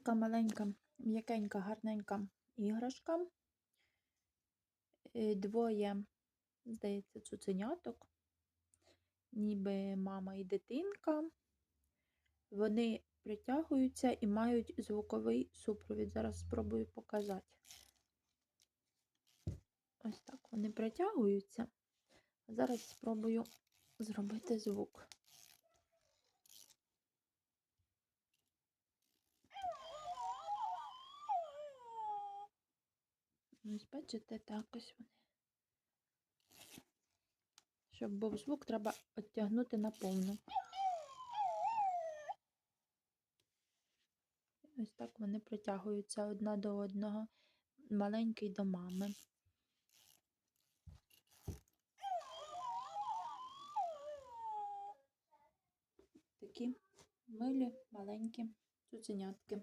така маленька, м'якенька, гарненька іграшка. Е, Двоє, здається, цуценяток, ніби мама і дитинка. Вони притягуються і мають звуковий супровід. Зараз спробую показати. Ось так вони притягуються. Зараз спробую зробити звук. Ось бачите, так ось вони. Щоб був звук, треба відтягнути наповну. Ось так вони притягуються одна до одного, маленький до мами. Такі милі, маленькі цуценятки.